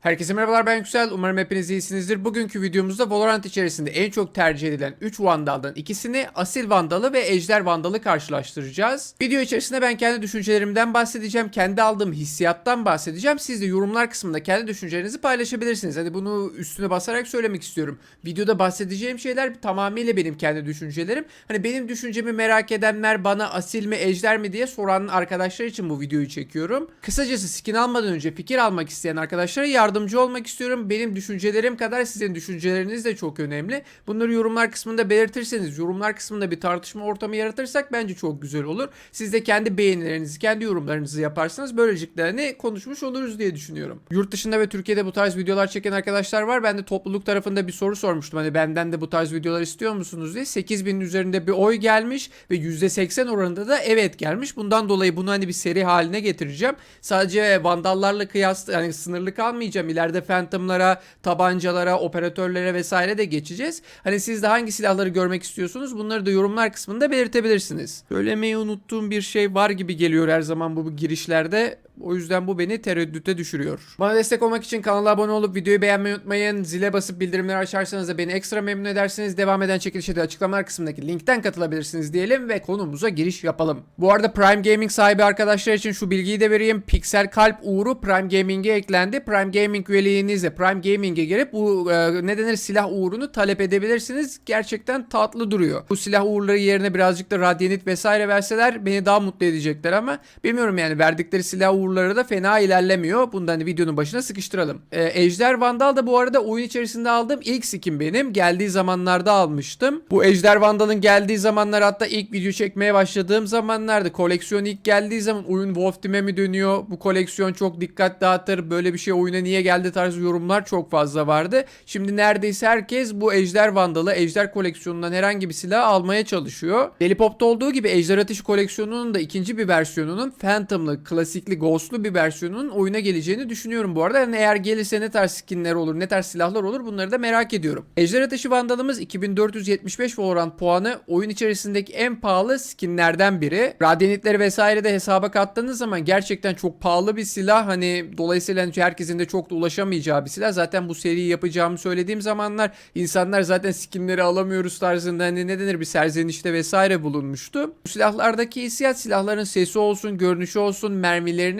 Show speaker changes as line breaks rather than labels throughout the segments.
Herkese merhabalar ben Yüksel. Umarım hepiniz iyisinizdir. Bugünkü videomuzda Valorant içerisinde en çok tercih edilen 3 Vandal'dan ikisini Asil Vandalı ve Ejder Vandalı karşılaştıracağız. Video içerisinde ben kendi düşüncelerimden bahsedeceğim. Kendi aldığım hissiyattan bahsedeceğim. Siz de yorumlar kısmında kendi düşüncelerinizi paylaşabilirsiniz. Hani bunu üstüne basarak söylemek istiyorum. Videoda bahsedeceğim şeyler tamamıyla benim kendi düşüncelerim. Hani benim düşüncemi merak edenler bana Asil mi Ejder mi diye soran arkadaşlar için bu videoyu çekiyorum. Kısacası skin almadan önce fikir almak isteyen arkadaşlara yardımcı olmak istiyorum. Benim düşüncelerim kadar sizin düşünceleriniz de çok önemli. Bunları yorumlar kısmında belirtirseniz, yorumlar kısmında bir tartışma ortamı yaratırsak bence çok güzel olur. Siz de kendi beğenilerinizi, kendi yorumlarınızı yaparsanız böylelikle hani konuşmuş oluruz diye düşünüyorum. Yurt dışında ve Türkiye'de bu tarz videolar çeken arkadaşlar var. Ben de topluluk tarafında bir soru sormuştum. Hani benden de bu tarz videolar istiyor musunuz diye. 8000'in üzerinde bir oy gelmiş ve %80 oranında da evet gelmiş. Bundan dolayı bunu hani bir seri haline getireceğim. Sadece vandallarla kıyas yani sınırlı kalmayacağım. İleride Phantom'lara, tabancalara, operatörlere vesaire de geçeceğiz. Hani siz de hangi silahları görmek istiyorsunuz? Bunları da yorumlar kısmında belirtebilirsiniz. Söylemeyi unuttuğum bir şey var gibi geliyor her zaman bu girişlerde. O yüzden bu beni tereddüte düşürüyor. Bana destek olmak için kanala abone olup videoyu beğenmeyi unutmayın. Zile basıp bildirimleri açarsanız da beni ekstra memnun edersiniz. Devam eden çekilişe de açıklamalar kısmındaki linkten katılabilirsiniz diyelim ve konumuza giriş yapalım. Bu arada Prime Gaming sahibi arkadaşlar için şu bilgiyi de vereyim. Pixel Kalp uğru Prime Gaming'e eklendi. Prime Gaming üyeliğinizle Prime Gaming'e girip bu e, ne denir silah uğrunu talep edebilirsiniz. Gerçekten tatlı duruyor. Bu silah uğurları yerine birazcık da Radianit vesaire verseler beni daha mutlu edecekler ama bilmiyorum yani verdikleri silah uğurları da fena ilerlemiyor. Bundan hani videonun başına sıkıştıralım. E, Ejder Vandal da bu arada oyun içerisinde aldığım ilk skin benim. Geldiği zamanlarda almıştım. Bu Ejder Vandal'ın geldiği zamanlar hatta ilk video çekmeye başladığım zamanlarda koleksiyon ilk geldiği zaman oyun Wolf Team'e mi dönüyor? Bu koleksiyon çok dikkat dağıtır. Böyle bir şey oyuna niye geldi tarzı yorumlar çok fazla vardı. Şimdi neredeyse herkes bu Ejder Vandal'ı Ejder koleksiyonundan herhangi bir silah almaya çalışıyor. Delipop'ta olduğu gibi Ejder Ateşi koleksiyonunun da ikinci bir versiyonunun Phantom'lı, klasikli, Ghost'lu bir versiyonunun oyuna geleceğini düşünüyorum bu arada. Yani eğer gelirse ne tarz skinler olur, ne tarz silahlar olur bunları da merak ediyorum. Ejder Ateşi Vandal'ımız 2475 Valorant puanı oyun içerisindeki en pahalı skinlerden biri. Radianitleri vesaire de hesaba kattığınız zaman gerçekten çok pahalı bir silah. Hani dolayısıyla hani herkesin de çok da ulaşamayacağı bir silah. Zaten bu seriyi yapacağımı söylediğim zamanlar insanlar zaten skinleri alamıyoruz tarzında hani ne denir bir serzenişte vesaire bulunmuştu. Bu silahlardaki hissiyat silahların sesi olsun, görünüşü olsun,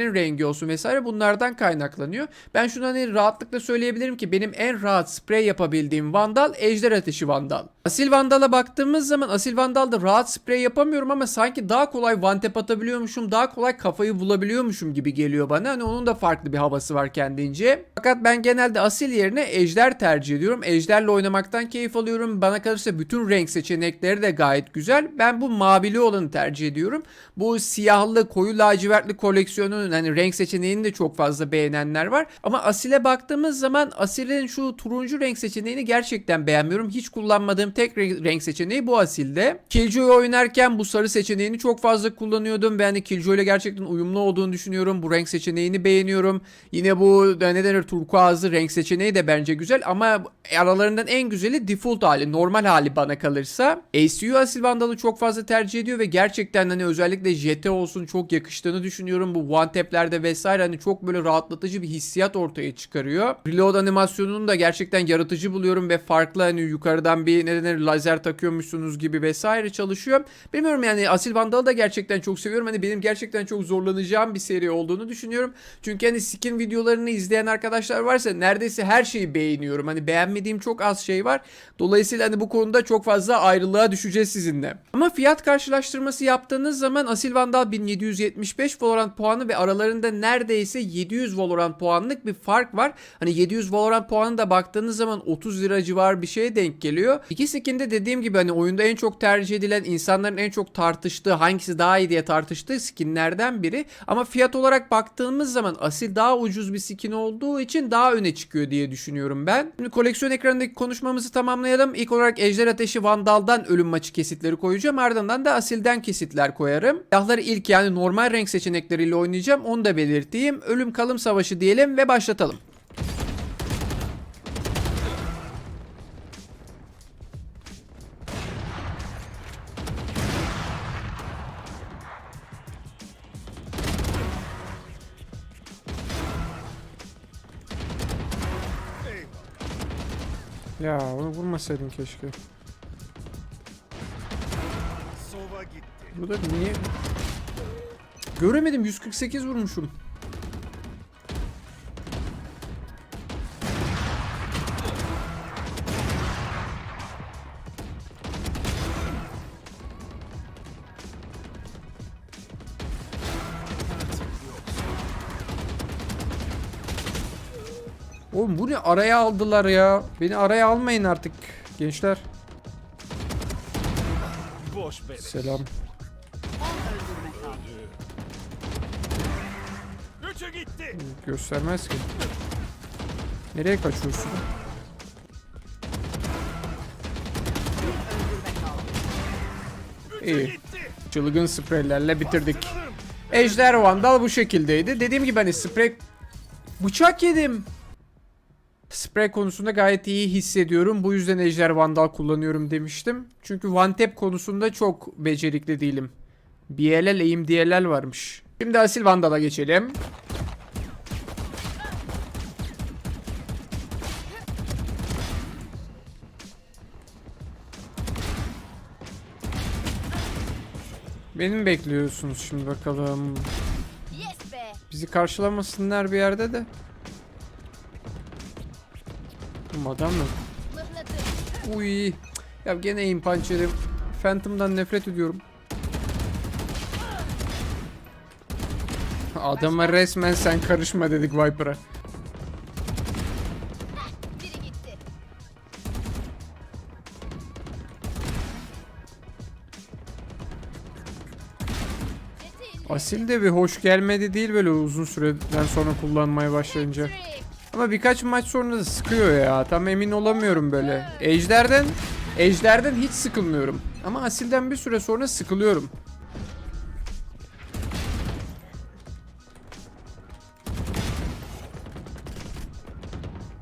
mermilerinin rengi olsun vesaire bunlardan kaynaklanıyor. Ben şunu hani rahatlıkla söyleyebilirim ki benim en rahat sprey yapabildiğim Vandal Ejder Ateşi Vandal. Asil Vandal'a baktığımız zaman Asil Vandal'da rahat sprey yapamıyorum ama sanki daha kolay tap atabiliyormuşum, daha kolay kafayı bulabiliyormuşum gibi geliyor bana. Hani onun da farklı bir havası var kendince. Fakat ben genelde Asil yerine Ejder tercih ediyorum. Ejder'le oynamaktan keyif alıyorum. Bana kalırsa bütün renk seçenekleri de gayet güzel. Ben bu mavili olanı tercih ediyorum. Bu siyahlı, koyu lacivertli koleksiyonun hani renk seçeneğini de çok fazla beğenenler var. Ama Asil'e baktığımız zaman Asil'in şu turuncu renk seçeneğini gerçekten beğenmiyorum. Hiç kullanmadığım tek renk seçeneği bu Asil'de. Killjoy oynarken bu sarı seçeneğini çok fazla kullanıyordum. Ben hani Killjoy ile gerçekten uyumlu olduğunu düşünüyorum. Bu renk seçeneğini beğeniyorum. Yine bu ne denir turkuazlı renk seçeneği de bence güzel ama aralarından en güzeli default hali, normal hali bana kalırsa. ACU Asil Vandal'ı çok fazla tercih ediyor ve gerçekten hani özellikle JT olsun çok yakıştığını düşünüyorum. Bu one tap'lerde vesaire hani çok böyle rahatlatıcı bir hissiyat ortaya çıkarıyor. Reload animasyonunu da gerçekten yaratıcı buluyorum ve farklı hani yukarıdan bir ne denir lazer takıyormuşsunuz gibi vesaire çalışıyor. Bilmiyorum yani Asil Vandal'ı da gerçekten çok seviyorum. Hani benim gerçekten çok zorlanacağım bir seri olduğunu düşünüyorum. Çünkü hani skin videolarını izleyen arkadaşlar varsa neredeyse her şeyi beğeniyorum. Hani beğenmediğim çok az şey var. Dolayısıyla hani bu konuda çok fazla ayrılığa düşeceğiz sizinle. Ama fiyat karşılaştırması yaptığınız zaman Asil Vandal 1775 Valorant puanı ve aralarında neredeyse 700 Valorant puanlık bir fark var. Hani 700 Valorant puanı da baktığınız zaman 30 lira civar bir şeye denk geliyor. İki skinde dediğim gibi hani oyunda en çok tercih edilen insanların en çok tartıştığı hangisi daha iyi diye tartıştığı skinlerden biri. Ama fiyat olarak baktığımız zaman Asil daha ucuz bir skin olduğu için daha öne çıkıyor diye düşünüyorum ben. Şimdi koleksiyon ekranındaki konuşmamızı tamamlayalım. İlk olarak Ejder Ateşi Vandal'dan ölüm maçı kesitleri koyacağım. Ardından da Asil'den kesitler koyarım. Silahları ilk yani normal renk seçenekleriyle oynayacağım. Onu da belirteyim. Ölüm kalım savaşı diyelim ve başlatalım. Ya onu vurmasaydın keşke.
Sova gitti.
Burada niye? Göremedim 148 vurmuşum. Oğlum bu ne araya aldılar ya. Beni araya almayın artık gençler. Selam. Göstermez ki. Nereye kaçıyorsun? İyi. Çılgın spreylerle bitirdik. Ejder Vandal bu şekildeydi. Dediğim gibi hani sprey... Bıçak yedim. Sprey konusunda gayet iyi hissediyorum. Bu yüzden Ejder Vandal kullanıyorum demiştim. Çünkü One Tap konusunda çok becerikli değilim. BLL, aim DLL varmış. Şimdi Asil Vandal'a geçelim. Beni mi bekliyorsunuz şimdi bakalım. Bizi karşılamasınlar bir yerde de. Adam mı? Uy. Ya gene aim punch yedim. Phantom'dan nefret ediyorum. Adama resmen sen karışma dedik Viper'a. Asil de bir hoş gelmedi değil böyle uzun süreden sonra kullanmaya başlayınca. Ama birkaç maç sonra da sıkıyor ya. Tam emin olamıyorum böyle. Ejder'den Ejder'den hiç sıkılmıyorum. Ama Asil'den bir süre sonra sıkılıyorum.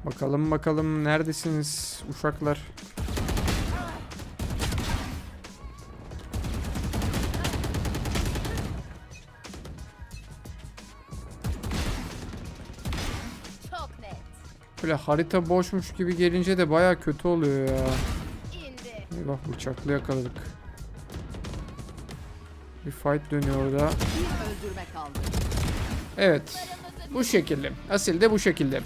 Bakalım bakalım neredesiniz uşaklar? Böyle harita boşmuş gibi gelince de baya kötü oluyor ya. Eyvah bıçaklı yakaladık. Bir fight dönüyor orada. Evet. Bu şekilde. Asil de bu şekilde.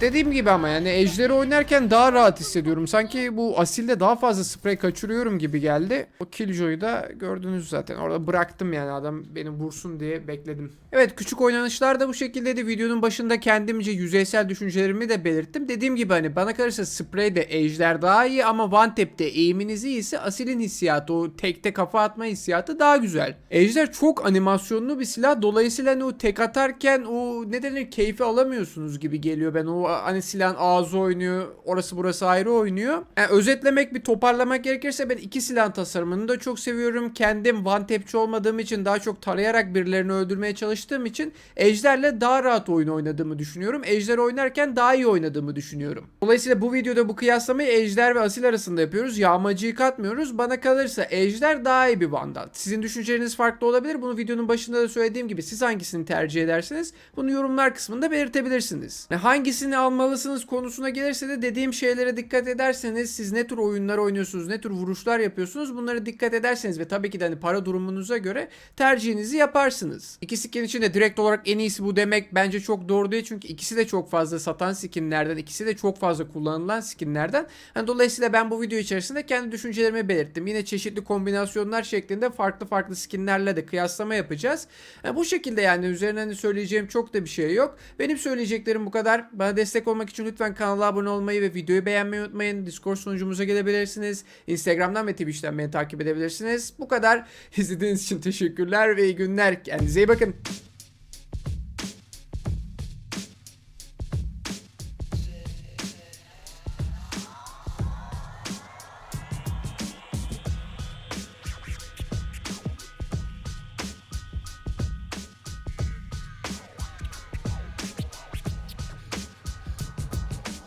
Dediğim gibi ama yani ejderi oynarken daha rahat hissediyorum. Sanki bu asilde daha fazla sprey kaçırıyorum gibi geldi. O Killjoy'u da gördünüz zaten. Orada bıraktım yani adam beni vursun diye bekledim. Evet küçük oynanışlar da bu şekildeydi. Videonun başında kendimce yüzeysel düşüncelerimi de belirttim. Dediğim gibi hani bana kalırsa spreyde ejder daha iyi ama one tap'te eğiminiz iyiyse asilin hissiyatı o tekte kafa atma hissiyatı daha güzel. Ejder çok animasyonlu bir silah. Dolayısıyla hani o tek atarken o ne denir keyfi alamıyorsunuz gibi geliyor. Ben o hani silahın ağzı oynuyor. Orası burası ayrı oynuyor. Yani özetlemek bir toparlamak gerekirse ben iki silahın tasarımını da çok seviyorum. Kendim one tapçi olmadığım için daha çok tarayarak birilerini öldürmeye çalıştığım için Ejder'le daha rahat oyun oynadığımı düşünüyorum. Ejder oynarken daha iyi oynadığımı düşünüyorum. Dolayısıyla bu videoda bu kıyaslamayı Ejder ve Asil arasında yapıyoruz. Yağmacıyı katmıyoruz. Bana kalırsa Ejder daha iyi bir vandal. Sizin düşünceleriniz farklı olabilir. Bunu videonun başında da söylediğim gibi siz hangisini tercih edersiniz? Bunu yorumlar kısmında belirtebilirsiniz. Hangisini almalısınız konusuna gelirse de dediğim şeylere dikkat ederseniz siz ne tür oyunlar oynuyorsunuz, ne tür vuruşlar yapıyorsunuz bunlara dikkat ederseniz ve tabii ki de hani para durumunuza göre tercihinizi yaparsınız. İki skin için de direkt olarak en iyisi bu demek bence çok doğru değil çünkü ikisi de çok fazla satan skinlerden, ikisi de çok fazla kullanılan skinlerden. Hani dolayısıyla ben bu video içerisinde kendi düşüncelerimi belirttim. Yine çeşitli kombinasyonlar şeklinde farklı farklı skinlerle de kıyaslama yapacağız. Yani bu şekilde yani üzerine hani söyleyeceğim çok da bir şey yok. Benim söyleyeceklerim bu kadar. Bana destek olmak için lütfen kanala abone olmayı ve videoyu beğenmeyi unutmayın. Discord sunucumuza gelebilirsiniz. Instagram'dan ve Twitch'ten beni takip edebilirsiniz. Bu kadar. İzlediğiniz için teşekkürler ve iyi günler. Kendinize iyi bakın.